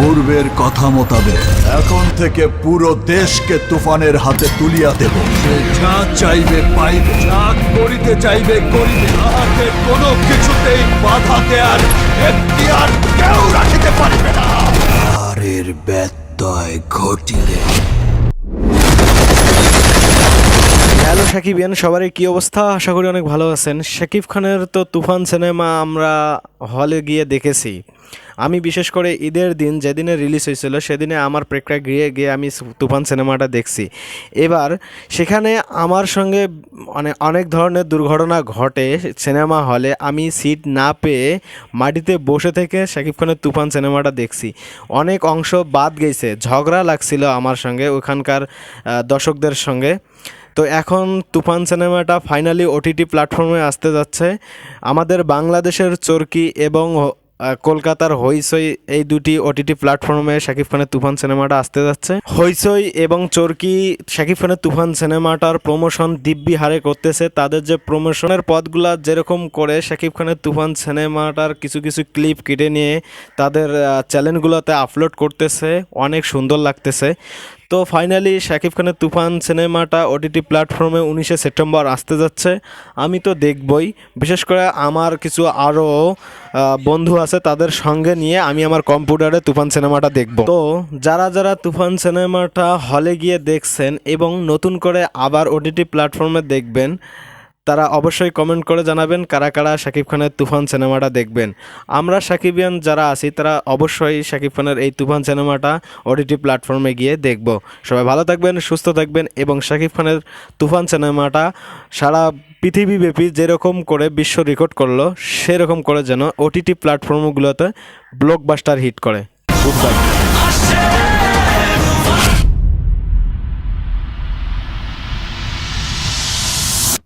পূর্বের কথা মোতাবেক। এখন থেকে পুরো দেশকে তুফানের হাতে তুলিয়া দেব। সে যা চাইবে পাইবে, যা করিতে চাইবে করিবে, তাহাকে কোনো কিছুতেই বাধা দেয়ার আর কেউ রাখিতে পারিবে না। আর এর ব্যত্যয় ঘটিলে হ্যালো সাকিব ইয়ান সবারই কি অবস্থা? আশা করি অনেক ভালো আছেন। শাকিব খানের তো তুফান সিনেমা আমরা হলে গিয়ে দেখেছি। আমি বিশেষ করে ঈদের দিন যেদিনে রিলিজ হয়েছিল, সেদিনে আমার প্রেক্ষায় গিয়ে গিয়ে আমি তুফান সিনেমাটা দেখছি। এবার সেখানে আমার সঙ্গে মানে অনেক ধরনের দুর্ঘটনা ঘটে সিনেমা হলে। আমি সিট না পেয়ে মাটিতে বসে থেকে শাকিব খানের তুফান সিনেমাটা দেখছি। অনেক অংশ বাদ গেছে, ঝগড়া লাগছিল আমার সঙ্গে, ওখানকার দর্শকদের সঙ্গে। তো এখন তুফান সিনেমাটা ফাইনালি ওটিটি প্ল্যাটফর্মে আসতে যাচ্ছে। আমাদের বাংলাদেশের চরকি এবং কলকাতার হইচই এই দুটি ওটিটি প্ল্যাটফর্মে শাকিব খানের তুফান সিনেমাটা আসতে যাচ্ছে। হইচই এবং চরকি শাকিব খানের তুফান সিনেমাটার প্রমোশন দিব্যি হারে করতেছে। তাদের যে প্রমোশনের পদগুলা যেরকম করে শাকিব খানের তুফান সিনেমাটার কিছু কিছু ক্লিপ কেটে নিয়ে তাদের চ্যানেলগুলোতে আপলোড করতেছে, অনেক সুন্দর লাগতেছে। তো ফাইনালি শাকিব খানের তুফান সিনেমাটা ওটিটি প্ল্যাটফর্মে উনিশে সেপ্টেম্বর আসতে যাচ্ছে। আমি তো দেখবই। বিশেষ করে আমার কিছু আরও বন্ধু আছে তাদের সঙ্গে নিয়ে আমি আমার কম্পিউটারে তুফান সিনেমাটা দেখব। তো যারা যারা তুফান সিনেমাটা হলে গিয়ে দেখছেন এবং নতুন করে আবার ওটিটি প্ল্যাটফর্মে দেখবেন তারা অবশ্যই কমেন্ট করে জানাবেন, কারা কারা শাকিব খানের তুফান সিনেমাটা দেখবেন। আমরা সাকিবিয়ান যারা আছি, তারা অবশ্যই শাকিব খানের এই তুফান সিনেমাটা ওটিটি প্ল্যাটফর্মে গিয়ে দেখব। সবাই ভালো থাকবেন, সুস্থ থাকবেন এবং শাকিব খানের তুফান সিনেমাটা সারা পৃথিবীব্যাপী যেরকম করে বিশ্ব রেকর্ড করল, সেরকম করে যেন ওটিটি প্ল্যাটফর্মগুলোতে ব্লকবাস্টার হিট করে।